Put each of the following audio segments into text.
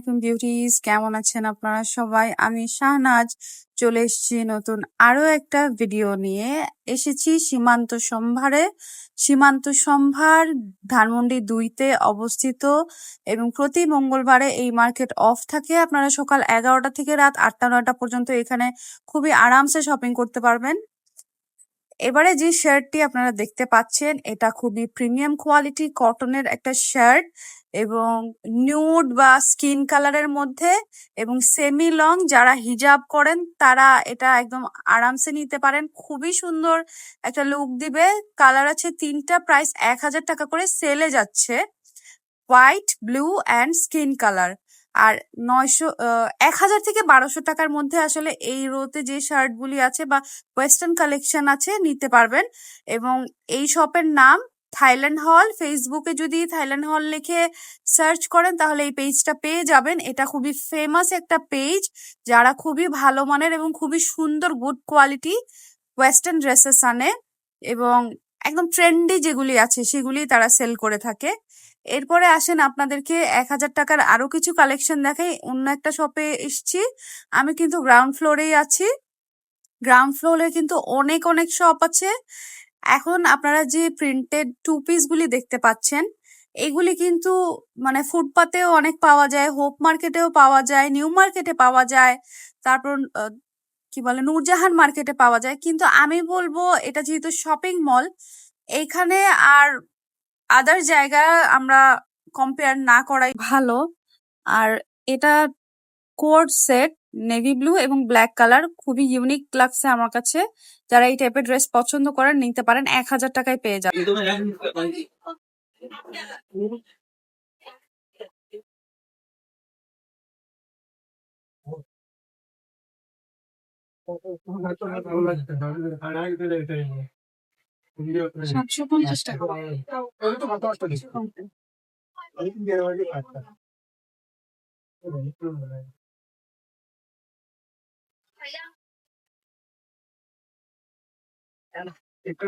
আলাইকুম বিউটিস, কেমন আছেন আপনারা সবাই? আমি শাহনাজ, চলে এসেছি নতুন আরও একটা ভিডিও নিয়ে। এসেছি সীমান্ত সম্ভারে। সীমান্ত সম্ভার ধানমন্ডি দুইতে অবস্থিত এবং প্রতি মঙ্গলবারে এই মার্কেট অফ থাকে। আপনারা সকাল এগারোটা থেকে রাত আটটা, নয়টা পর্যন্ত এখানে খুবই আরামসে শপিং করতে পারবেন। এবারে যে শার্টটি আপনারা দেখতে পাচ্ছেন, এটা খুবই প্রিমিয়াম কোয়ালিটি কটনের একটা শার্ট এবং নিউড বা স্কিন কালারের মধ্যে এবং সেমি লং যারা হিজাব করেন, তারা এটা একদম আরামসে নিতে পারেন। খুবই সুন্দর একটা লুক দিবে। কালার আছে তিনটা প্রাইস এক হাজার টাকা করে সেলে যাচ্ছে। White blue and skin colour আর নয়শো এক হাজার থেকে বারোশো টাকার মধ্যে আসলে এই রোতে যে শার্টগুলি আছে বা ওয়েস্টার্ন কালেকশন আছে নিতে পারবেন। এবং এই শপের নাম থাইল্যান্ড হল। ফেসবুকে যদি থাইল্যান্ড হল লিখে সার্চ করেন তাহলে এই পেজটা পেয়ে যাবেন। এটা খুবই ফেমাস একটা পেজ, যারা খুবই ভালো মানের এবং খুবই সুন্দর গুড কোয়ালিটি ওয়েস্টার্ন ড্রেসেস আনে। এবং একদম ট্রেন্ডি যেগুলি আছে সেগুলি তারা সেল করে থাকে। এরপরে আসেন আপনাদেরকে এক হাজার টাকার আরও কিছু কালেকশন দেখাই। অন্য একটা শপে এসছি। আমি কিন্তু গ্রাউন্ড ফ্লোরেই আছি। গ্রাউন্ড ফ্লোরে কিন্তু অনেক অনেক শপ আছে। এখন আপনারা যে প্রিন্টেড টু পিস গুলি দেখতে পাচ্ছেন, এগুলি কিন্তু মানে ফুটপাতেও অনেক পাওয়া যায় হোপ মার্কেটেও পাওয়া যায় নিউ মার্কেটে পাওয়া যায়, তারপর কি বলে, নূরজাহান মার্কেটে পাওয়া যায়। কিন্তু আমি বলব, এটা যেহেতু শপিং মল এইখানে আর আদার জায়গা আমরা কম্পেয়ার না করাই ভালো আর এটা কোড সেট নেভি ব্লু এবং ব্ল্যাক কালার খুবই ইউনিক লাগছে আমার কাছে যারা এই টাইপের ড্রেস পছন্দ করেন নিতে পারেন এক হাজার টাকায় পেয়ে যাবেন সাতশো পঞ্চাশ টাকা একটু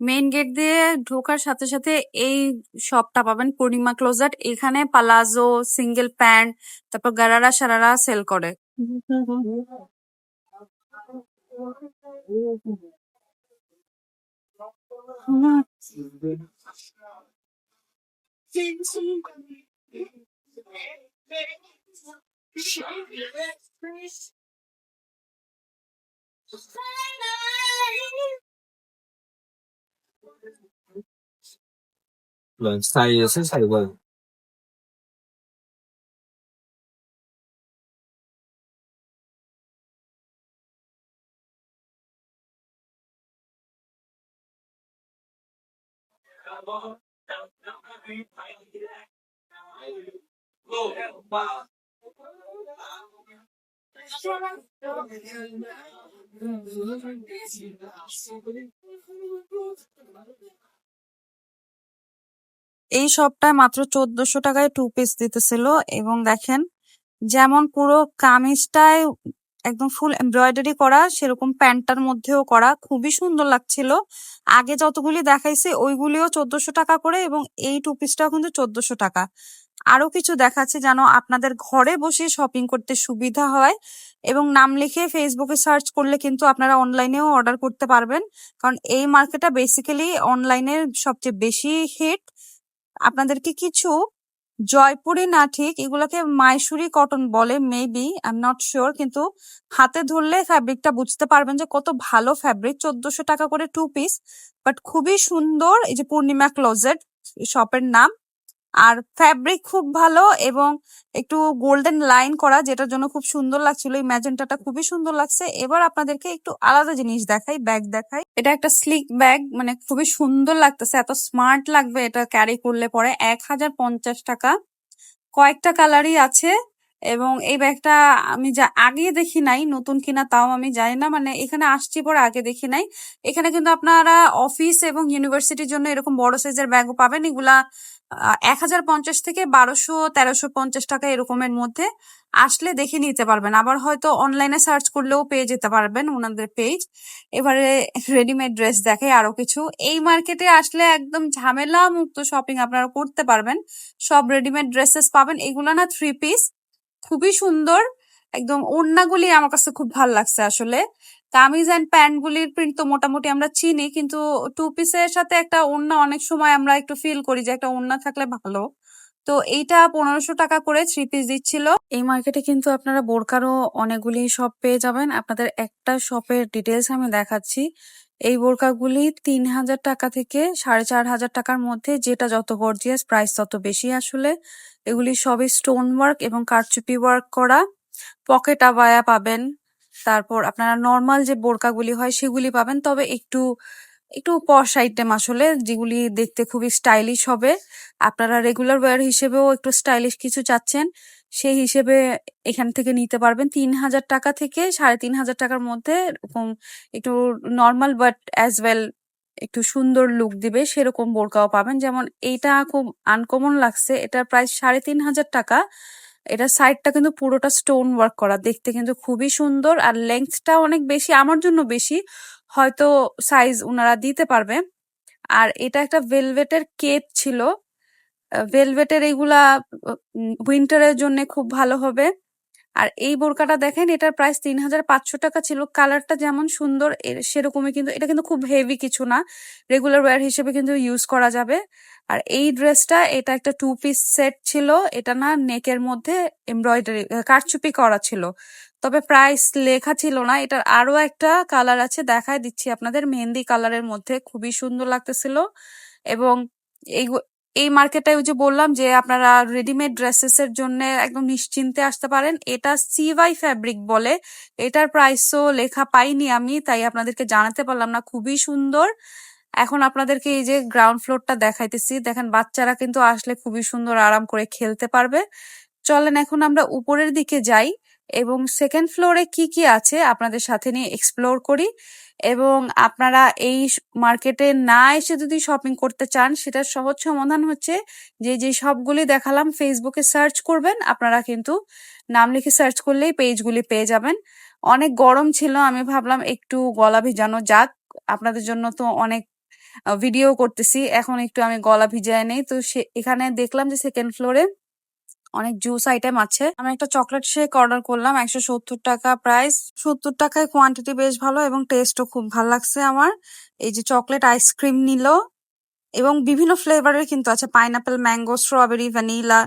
Main gate দিয়ে ঢোকার সাথে সাথে এই শপটা পাবেন পূর্ণিমা ক্লোজার এখানে পালাজো সিঙ্গেল প্যান্ট তারপর গারারা সারারা সেল করে। 论赛也 xây. এই শপটায় মাত্র চোদ্দশো টাকায় টু পিস দিতেছিল এবং দেখেন, যেমন পুরো কামিজটায় একদম ফুল এমব্রয়ডারি করা, সেরকম প্যান্টটার মধ্যেও করা, খুবই সুন্দর লাগছিল। আগে যতগুলি দেখাইছে, ওইগুলিও চোদ্দশো টাকা করে এবং এই টু পিসটাও কিন্তু চোদ্দশো টাকা। আরও কিছু দেখাচ্ছে যেন আপনাদের ঘরে বসে শপিং করতে সুবিধা হয় এবং নাম লিখে ফেসবুকে সার্চ করলে কিন্তু আপনারা অনলাইনেও অর্ডার করতে পারবেন। কারণ এই মার্কেটটা বেসিক্যালি অনলাইনের সবচেয়ে বেশি হিট আপনাদেরকে কিছু জয়পুরি না ঠিক এগুলোকে মাইসুরি কটন বলে maybe I am not sure কিন্তু হাতে ধরলে ফ্যাব্রিকটা বুঝতে পারবেন যে কত ভালো ফ্যাব্রিক চোদ্দশো টাকা করে টু পিস বাট খুবই সুন্দর এই যে পূর্ণিমা ক্লোজেট শপের নাম। আর ফ্যাব্রিক খুব ভালো এবং একটু গোল্ডেন লাইন করা, যেটার জন্য খুব সুন্দর লাগছিল। এই ম্যাজেন্টাটা খুবই সুন্দর লাগছে। এবার আপনাদেরকে একটু আলাদা জিনিস দেখাই ব্যাগ দেখাই। এটা একটা স্লিক ব্যাগ মানে খুবই সুন্দর লাগতেছে, এত স্মার্ট লাগবে এটা ক্যারি করলে পরে। এক হাজার পঞ্চাশ টাকা। কয়েকটা কালারই আছে এবং এই ব্যাগটা আমি যা আগে দেখি নাই, নতুন কিনা তাও আমি জানি না মানে এখানে আসছি পরে আগে দেখি নাই। এখানে কিন্তু আপনারা অফিস এবং ইউনিভার্সিটির জন্য এরকম বড় সাইজের ব্যাগও পাবেন। এগুলা এক হাজার পঞ্চাশ থেকে বারোশো, তেরোশো পঞ্চাশ টাকা এরকমের মধ্যে আসলে দেখে নিতে পারবেন। আবার হয়তো অনলাইনে সার্চ করলেও পেয়ে যেতে পারবেন ওনাদের পেজ এবারে রেডিমেড ড্রেস দেখে আরও কিছু। এই মার্কেটে আসলে একদম ঝামেলা মুক্ত শপিং আপনারা করতে পারবেন। সব রেডিমেড ড্রেসেস পাবেন। এগুলো না থ্রি পিস খুবই সুন্দর। একদম ওড়নাগুলি আমার কাছে খুব ভালো লাগছে আসলে। কামিজ অ্যান্ড প্যান্ট গুলির প্রিন্ট তো মোটামুটি আমরা চিনি, কিন্তু টু পিসের সাথে একটা ওড়না অনেক সময় আমরা একটু ফিল করি যে একটা ওড়না থাকলে ভালো। তো এইটা পনেরোশো টাকা করে থ্রি পিস দিচ্ছিল। এই মার্কেটে কিন্তু আপনারা বোরকারও অনেকগুলি শপ পেয়ে যাবেন। আপনাদের একটা শপের ডিটেলস আমি দেখাচ্ছি। এই বোরকাগুলি তিন হাজার টাকা থেকে সাড়ে চার হাজার টাকার মধ্যে, যেটা যত গর্জিয়াস প্রাইস তত বেশি আসলে। এগুলি সবই স্টোন ওয়ার্ক এবং কারচুপি ওয়ার্ক করা। পকেট আবায়া পাবেন। তারপর আপনারা নর্মাল যে বোরকাগুলি হয় সেগুলি পাবেন। তবে একটু একটু পশ আইটেম আসলে, যেগুলি দেখতে খুবই স্টাইলিশ হবে। আপনারা রেগুলার ওয়্যার হিসেবেও একটু স্টাইলিশ কিছু চাচ্ছেন, সেই হিসেবে এখান থেকে নিতে পারবেন। তিন হাজার টাকা থেকে সাড়ে তিন হাজার টাকার মধ্যে এরকম একটু নর্মাল বাট অ্যাজ ওয়েল একটু সুন্দর লুক দিবে, সেরকম বোরকাও পাবেন। যেমন এইটা খুব আনকমন লাগছে, এটার প্রাইস সাড়ে তিন হাজার টাকা। এটা সাইডটা কিন্তু পুরোটা স্টোন ওয়ার্ক করা। দেখতে কিন্তু খুবই সুন্দর আর লেন্থটা অনেক বেশি, আমার জন্য বেশি। হয়তো সাইজ ওনারা দিতে পারবে। আর এটা একটা ভেলভেটের কেপ ছিল। ভেলভেটের এইগুলা উইন্টারের জন্য খুব ভালো হবে। আর এই বোরকাটা দেখেন, এটার প্রাইস তিন হাজার পাঁচশো টাকা ছিল। কালারটা যেমন সুন্দর সেরকমই কিন্তু, এটা কিন্তু খুব হেভি কিছু না। রেগুলার ওয়্যার হিসেবে কিন্তু ইউজ করা যাবে। আর এই ড্রেসটা এটা একটা টু পিস সেট ছিল। এটা না নেকের মধ্যে এমব্রয়ডারি কারচুপি করা ছিল। তবে প্রাইস লেখা ছিল না। এটার আরও একটা কালার আছে, দেখায় দিচ্ছি আপনাদের। মেহেন্দি কালারের মধ্যে খুবই সুন্দর লাগতেছিল। এবং এই এই মার্কেটে ওই যে বললাম যে আপনারা রেডিমেড ড্রেসেস এর জন্য একদম নিশ্চিন্তে আসতে পারেন। এটা সিওয়াই ফ্যাব্রিক বলে। এটার প্রাইসও লেখা পাইনি আমি, তাই আপনাদেরকে জানাতে পারলাম না। খুবই সুন্দর। এখন আপনাদেরকে এই যে গ্রাউন্ড ফ্লোরটা দেখাইতেছি। দেখেন, বাচ্চারা কিন্তু আসলে খুবই সুন্দর আরাম করে খেলতে পারবে। চলেন, এখন আমরা উপরের দিকে যাই। এবং সেকেন্ড ফ্লোরে কি কি আছে আপনাদের সাথে নিয়ে এক্সপ্লোর করি এবং আপনারা এই মার্কেটে না এসে যদি শপিং করতে চান, সেটার সহজ সমাধান হচ্ছে যে যে সবগুলি দেখালাম ফেসবুকে সার্চ করবেন, আপনারা কিন্তু নাম লিখে সার্চ করলেই পেজগুলি পেয়ে যাবেন। অনেক গরম ছিল, আমি ভাবলাম একটু গলা ভিজানো যাক, আপনাদের জন্য তো অনেক ভিডিও করতেছি, এখন একটু আমি গলা ভিজায় নেই, তো সে, এখানে দেখলাম যে সেকেন্ড ফ্লোরে অনেক জুস আইটেম আছে। আমি একটা চকলেট শেক অর্ডার করলাম, একশো সত্তর টাকা প্রাইস সত্তর টাকায় কোয়ান্টিটি বেশ ভালো এবং টেস্টও খুব ভালো লাগছে আমার। এই যে চকলেট আইসক্রিম নিল এবং বিভিন্ন ফ্লেভারের কিন্তু আছে। পাইনাপেল ম্যাঙ্গো স্ট্রবেরি ভ্যানিলা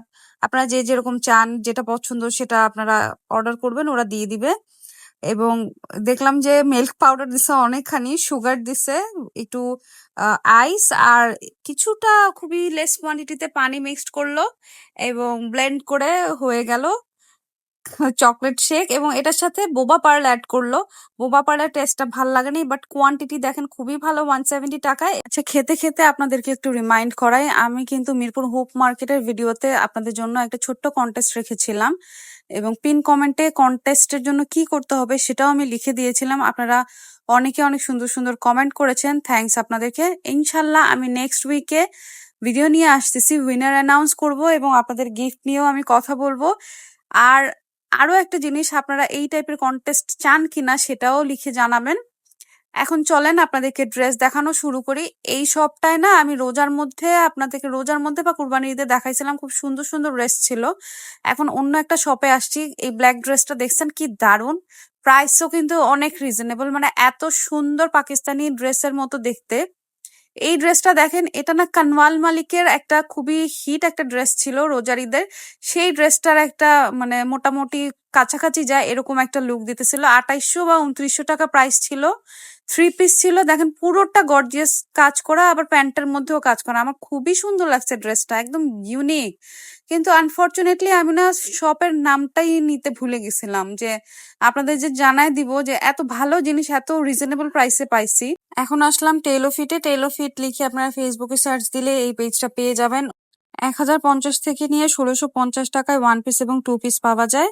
আপনারা যে যেরকম চান, যেটা পছন্দ সেটা আপনারা অর্ডার করবেন, ওরা দিয়ে দিবে। এবং দেখলাম যে মিল্ক পাউডার দিছে অনেকখানি সুগার দিছে, একটু আইস আর কিছুটা খুবই লেস কোয়ান্টিটিতে পানি মিক্সড করল এবং ব্লেন্ড করে হয়ে গেল। চকলেট শেক এবং এটার সাথে বোবা পার্ল অ্যাড করল। বোবা পার্লের টেস্টটা ভালো লাগেনি বাট কোয়ান্টিটি দেখেন খুবই ভালো ওয়ান সেভেন্টি টাকায়। আচ্ছা খেতে খেতে আপনাদেরকে একটু রিমাইন্ড করাই, আমি কিন্তু মিরপুর হোপ মার্কেটের ভিডিওতে আপনাদের জন্য একটা ছোট্ট কন্টেস্ট রেখেছিলাম এবং পিন কমেন্টে কন্টেস্টের জন্য কি করতে হবে সেটাও আমি লিখে দিয়েছিলাম। আপনারা অনেকে অনেক সুন্দর সুন্দর কমেন্ট করেছেন থ্যাঙ্কস আপনাদেরকে। ইনশাল্লাহ আমি নেক্সট উইকে ভিডিও নিয়ে আসতেছি উইনার অ্যানাউন্স করব এবং আপনাদের গিফট নিয়েও আমি কথা বলব। আর আরও একটা জিনিস আপনারা এই টাইপের কন্টেস্ট চান কিনা সেটাও লিখে জানাবেন। এখন চলেন আপনাদেরকে ড্রেস দেখানো শুরু করি। এই সবটায় না আমি রোজার মধ্যে আপনাদেরকে, রোজার মধ্যে বা কুরবানি ঈদে দেখাইছিলাম, খুব সুন্দর সুন্দর ড্রেস ছিল। এখন অন্য একটা শপে আসছি, এই ব্ল্যাক ড্রেসটা দেখছেন কি দারুণ। প্রাইসও কিন্তু অনেক রিজনেবল মানে এত সুন্দর পাকিস্তানি ড্রেসের মতো দেখতে। এই ড্রেসটা দেখেন, এটা না কানওয়াল মালিকের একটা খুবই হিট একটা ড্রেস ছিল রোজারিদের। সেই ড্রেসটার একটা মানে মোটামুটি কাছাকাছি যায় এরকম একটা লুক দিতেছিল। আঠাইশশো বা উনত্রিশশো টাকা প্রাইস ছিল। থ্রি পিস ছিল। দেখেন, পুরোটা গর্জিয়াস কাজ করা, আবার প্যান্টের মধ্যেও কাজ করা। আমার খুবই সুন্দর লাগছে ড্রেসটা, একদম ইউনিক কিন্তু আনফর্চুনেটলি আমি না শপের নামটাই নিতে ভুলে গেছিলাম যে আপনাদের যে জানাই দিব যে এত ভালো জিনিস, এত রিজনেবল প্রাইসে পাইছি। এখন আসলাম টেলোফিটে টেলোফিট লিখে আপনারা ফেসবুকে সার্চ দিলে এই পেজটা পেয়ে যাবেন। এক হাজার পঞ্চাশ থেকে নিয়ে ষোলোশো পঞ্চাশ টাকায় ওয়ান পিস এবং টু পিস পাওয়া যায়।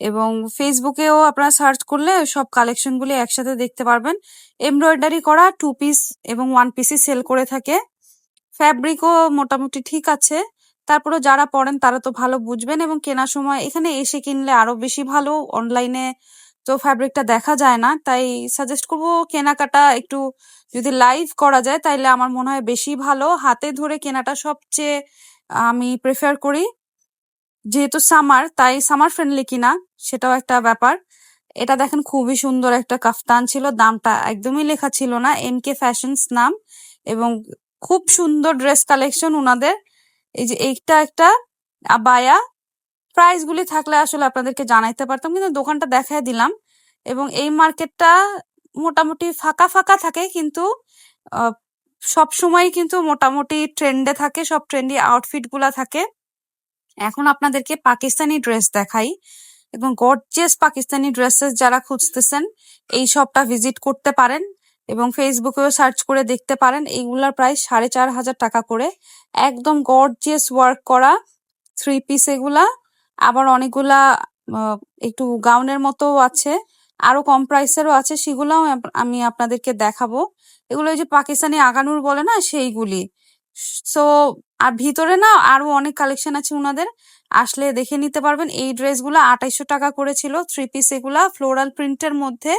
এবং ফেসবুকেও আপনারা সার্চ করলে সব কালেকশনগুলি একসাথে দেখতে পারবেন। এমব্রয়ডারি করা টু পিস এবং ওয়ান পিসই সেল করে থাকে। ফ্যাব্রিকও মোটামুটি ঠিক আছে। তারপরে যারা পড়েন তারা তো ভালো বুঝবেন এবং কেনার সময় এখানে এসে কিনলে আরও বেশি ভালো। অনলাইনে তো ফ্যাব্রিকটা দেখা যায় না, তাই সাজেস্ট করব কেনাকাটা একটু যদি লাইভ করা যায় তাইলে আমার মনে হয় বেশি ভালো। হাতে ধরে কেনাটা সবচেয়ে আমি প্রেফার করি। যেহেতু সামার তাই সামার ফ্রেন্ডলি কিনা সেটাও একটা ব্যাপার। এটা দেখেন খুবই সুন্দর একটা কাফতান ছিল, দামটা একদমই লেখা ছিল না এম কে ফ্যাশনস নাম এবং খুব সুন্দর ড্রেস কালেকশন ওনাদের এই যে এইটা একটা আবায়া প্রাইস গুলি থাকলে আসলে আপনাদেরকে জানাইতে পারতাম, কিন্তু দোকানটা দেখাই দিলাম। এবং এই মার্কেটটা মোটামুটি ফাঁকা ফাঁকা থাকে, কিন্তু সব সময় কিন্তু মোটামুটি ট্রেন্ডে থাকে, সব ট্রেন্ডি আউটফিটগুলা থাকে। এখন আপনাদেরকে পাকিস্তানি ড্রেস দেখাই। এবং গর্জিয়াস পাকিস্তানি ড্রেসেস যারা খুঁজতেছেন, এই শপটা ভিজিট করতে পারেন। এবং ফেসবুকেও সার্চ করে দেখতে পারেন। এইগুলার প্রায় সাড়ে চার হাজার টাকা করে। একদম গর্জিয়াস ওয়ার্ক করা থ্রি পিস এগুলা। আবার অনেকগুলা একটু গাউনের মতো আছে। আরও কম প্রাইসেরও আছে। সেগুলাও আমি আপনাদেরকে দেখাবো। এগুলো ওই যে পাকিস্তানি আগানুর বলে না সেইগুলি। সো আর ভিতরে না আরও অনেক কালেকশন আছে ওনাদের আসলে দেখে নিতে পারবেন, এই ড্রেসগুলো আঠাইশো টাকা করেছিল থ্রি পিস এগুলা ফ্লোরাল প্রিন্টের মধ্যে।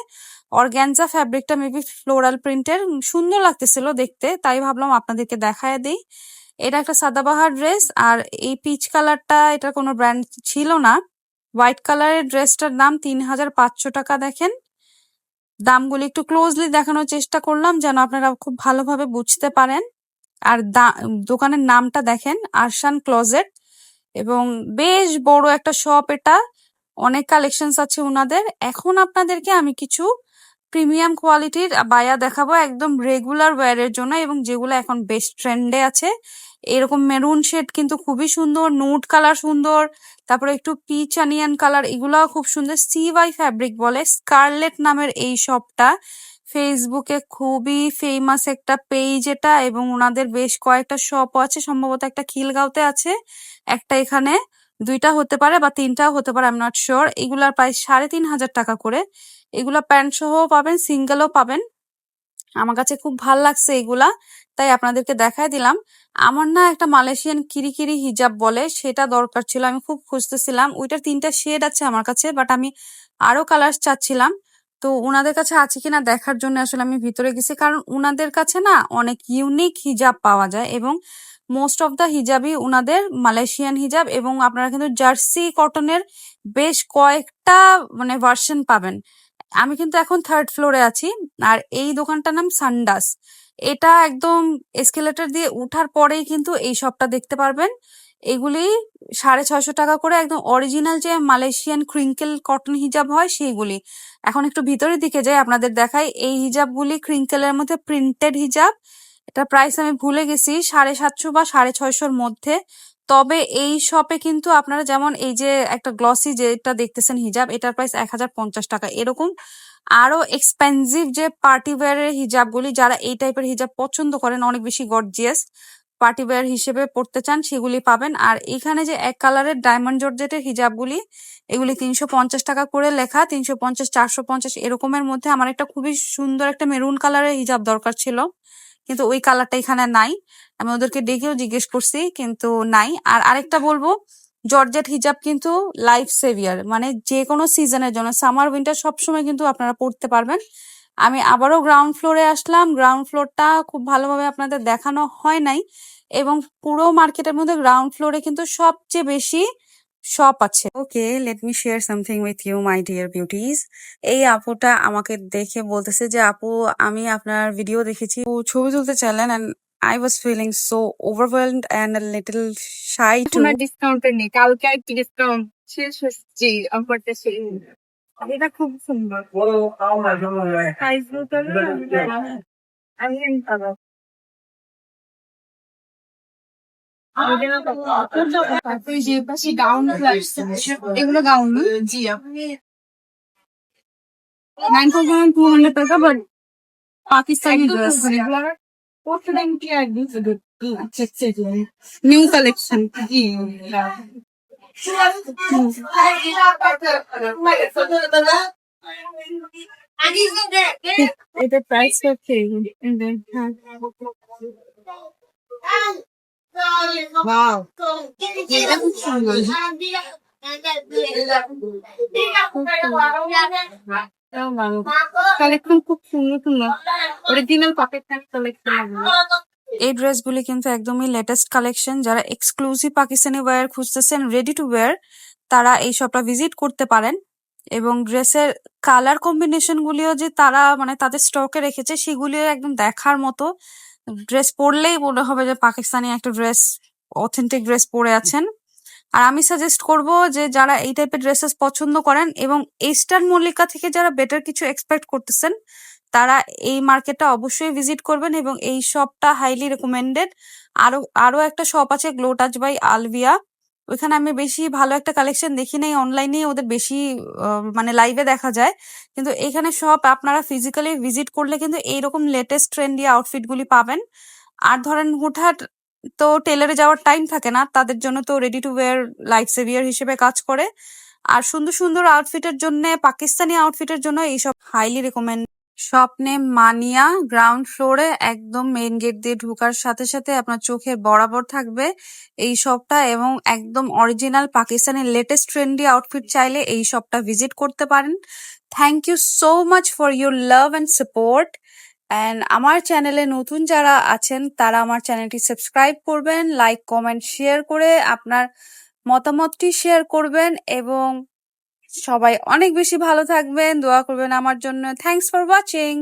অর্গ্যানজা ফ্যাব্রিকটা মেবি ফ্লোরাল প্রিন্টের সুন্দর লাগতেছিল দেখতে, তাই ভাবলাম আপনাদেরকে দেখায় দিই। এটা একটা সাদাবাহার ড্রেস আর এই পিচ কালারটা এটা কোনো ব্র্যান্ড ছিল না। হোয়াইট কালারের ড্রেসটার দাম তিন হাজার পাঁচশো টাকা দেখেন। দামগুলি একটু ক্লোজলি দেখানোর চেষ্টা করলাম, যেন আপনারা খুব ভালোভাবে বুঝতে পারেন। আর দোকানের নামটা দেখেন, আরশান ক্লোজেট। এবং বেশ বড় একটা শপ এটা। অনেক কালেকশনস আছে ওনাদের এখন আপনাদেরকে আমি কিছু প্রিমিয়াম কোয়ালিটির বায়া দেখাবো একদম রেগুলার ওয়্যারের জন্য এবং যেগুলো এখন বেস্ট ট্রেন্ডে আছে। এরকম মেরুন শেড কিন্তু খুবই সুন্দর নুড কালার সুন্দর, তারপরে একটু পিচ আনিয়ান কালার এগুলাও খুব সুন্দর। সি ওয়াই ফ্যাব্রিক বলে স্কারলেট নামের এই শপটা ফেসবুকে খুবই ফেমাস একটা পেজ এটা এবং ওনাদের বেশ কয়েকটা শপও আছে। সম্ভবত একটা খিলগাঁওতে আছে। একটা এখানে দুইটা হতে পারে বা তিনটাও হতে পারে আই এম নট শিওর এগুলার প্রাইস সাড়ে তিন হাজার টাকা করে। এগুলা প্যান্ট সহ পাবেন সিঙ্গেলও পাবেন। আমার কাছে খুব ভালো লাগছে এগুলা, তাই আপনাদেরকে দেখায় দিলাম। আমার না একটা মালয়েশিয়ান কিরিকিরি হিজাব বলে, সেটা দরকার ছিল। আমি খুব খুঁজতেছিলাম। ওইটার তিনটা শেড আছে আমার কাছে বাট আমি আরও কালার চাচ্ছিলাম। তো ওনাদের কাছে আছে কিনা দেখার জন্য আসলে আমি ভিতরে গেছি। কারণ ওনাদের কাছে না অনেক ইউনিক হিজাব পাওয়া যায় এবং মোস্ট অফ দ্য হিজাবই ওনাদের মালয়েশিয়ান হিজাব এবং আপনারা কিন্তু জার্সি কটনের বেশ কয়েকটা মানে ভার্সন পাবেন। আমি কিন্তু এখন থার্ড ফ্লোরে আছি আর এই দোকানটার নাম সানডাস এটা একদম এসকেলেটর দিয়ে উঠার পরেই কিন্তু এই শপটা দেখতে পারবেন। এগুলি সাড়ে ছয়শো টাকা করে একদম অরিজিনাল যে মালয়েশিয়ান ক্রিঙ্কেল কটন হিজাব হয় সেইগুলি। এখন একটু ভিতরের দিকে যাই, আপনাদের দেখাই। এই হিজাবগুলি ক্রিঙ্কেলের মধ্যে প্রিন্টেড হিজাব এটা প্রাইস আমি ভুলে গেছি, সাড়ে সাতশো বা সাড়ে ছয়শোর মধ্যে। তবে এই শপে কিন্তু আপনারা যেমন এই যে একটা গ্লসি যেটা দেখতেছেন হিজাব এটার প্রাইস এক হাজার পঞ্চাশ টাকা। এরকম আরও এক্সপেন্সিভ যে পার্টি ওয়্যারের হিজাবগুলি যারা এই টাইপের হিজাব পছন্দ করেন, অনেক বেশি গর্জিয়াস পার্টি ওয়্যার হিসেবে পড়তে চান, সেগুলি পাবেন। আর এখানে যে এক কালারের ডায়মন্ড জর্জেটের হিজাবগুলি, এগুলি তিনশো পঞ্চাশ টাকা করে লেখা, তিনশো পঞ্চাশ, চারশো পঞ্চাশ, এরকমের মধ্যে আমার একটা খুবই সুন্দর একটা মেরুন কালারের হিজাব দরকার ছিল। কিন্তু ওই কালারটা এখানে নাই। আমি ওদেরকে ডেকেও জিজ্ঞেস করছি, কিন্তু নাই। আর আরেকটা বলব, জর্জেট হিজাব কিন্তু লাইফ সেভিয়ার মানে যে কোনো সিজনের জন্য সামার উইন্টার সবসময় কিন্তু আপনারা পড়তে পারবেন। আমি আবারও গ্রাউন্ড ফ্লোরে আসলাম। গ্রাউন্ড ফ্লোরটা খুব ভালোভাবে আপনাদের দেখানো হয় নাই এবং পুরো মার্কেটের মধ্যে গ্রাউন্ড ফ্লোরে কিন্তু সবচেয়ে বেশি শপ আছে। Okay let me share something with you my dear beauties এই আপুটা আমাকে দেখে বলতেছে যে আপু আমি আপনার ভিডিও দেখেছি। ও ছবি তুলতে চাইলেন and I was feeling so overwhelmed and little shy too এখন আর ডিসকাউন্টের নেই। কালকে আর ডিসকাউন্ট শেষ হচ্ছে। অফারটা শেষ এটা খুব সুন্দর এগুলো গাউন জি নাইন থাউজেন্ড টু হান্ড্রেড টাকা but Pakistani dress new collection জি এটা প্রাইস হচ্ছে Wow. এটা খুব সুন্দর কালেকশন খুব সুন্দর সুন্দর অরিজিনাল পাকিস্তানি কালেকশন এই ড্রেসগুলি কিন্তু একদমই লেটেস্ট কালেকশন যারা এক্সক্লুসিভ পাকিস্তানি ওয়্যার খুঁজতেছেন রেডি টু ওয়্যার তারা এই শপটা ভিজিট করতে পারেন। এবং ড্রেসের কালার কম্বিনেশন গুলিও যে তারা মানে তাদের স্টকে রেখেছে, সেগুলিও একদম দেখার মতো। ড্রেস পরলেই মনে হবে যে পাকিস্তানি একটা ড্রেস অথেন্টিক ড্রেস পরে আছেন। আর আমি সাজেস্ট করব যে যারা এই টাইপের ড্রেসেস পছন্দ করেন এবং ইস্টার্ন মল্লিকা থেকে যারা বেটার কিছু এক্সপেক্ট করতেছেন তারা এই মার্কেটটা অবশ্যই ভিজিট করবেন এবং এই শপটা হাইলি রেকমেন্ডেড আরও আরও একটা শপ আছে গ্লো টাচ বাই আলভিয়া ওইখানে আমি বেশি ভালো একটা কালেকশন দেখি নাই অনলাইনে ওদের বেশি মানে লাইভে দেখা যায়। কিন্তু এখানে সব আপনারা ফিজিক্যালি ভিজিট করলে কিন্তু এইরকম লেটেস্ট ট্রেন্ডি আউটফিট গুলি পাবেন। আর ধরেন হুটহাট তো টেলারে যাওয়ার টাইম থাকে না, তাদের জন্য তো ready to wear life saviour হিসেবে কাজ করে। আর সুন্দর সুন্দর আউটফিটের জন্য, পাকিস্তানি আউটফিটের জন্য এইসব highly recommend Name Mania ground ফ্লোরে একদম মেইন গেট দিয়ে ঢোকার সাথে সাথে আপনার চোখের বরাবর থাকবে এই শপটা এবং একদম অরিজিনাল পাকিস্তানের লেটেস্ট ট্রেন্ডি আউটফিট চাইলে এই শপটা ভিজিট করতে পারেন। Thank you so much for your love and support and আমার চ্যানেলে নতুন যারা আছেন তারা আমার চ্যানেলটি সাবস্ক্রাইব করবেন লাইক কমেন্ট শেয়ার করে আপনার মতামতটি শেয়ার করবেন এবং সবাই অনেক বেশি ভালো থাকবেন দোয়া করবেন আমার জন্য। Thanks for watching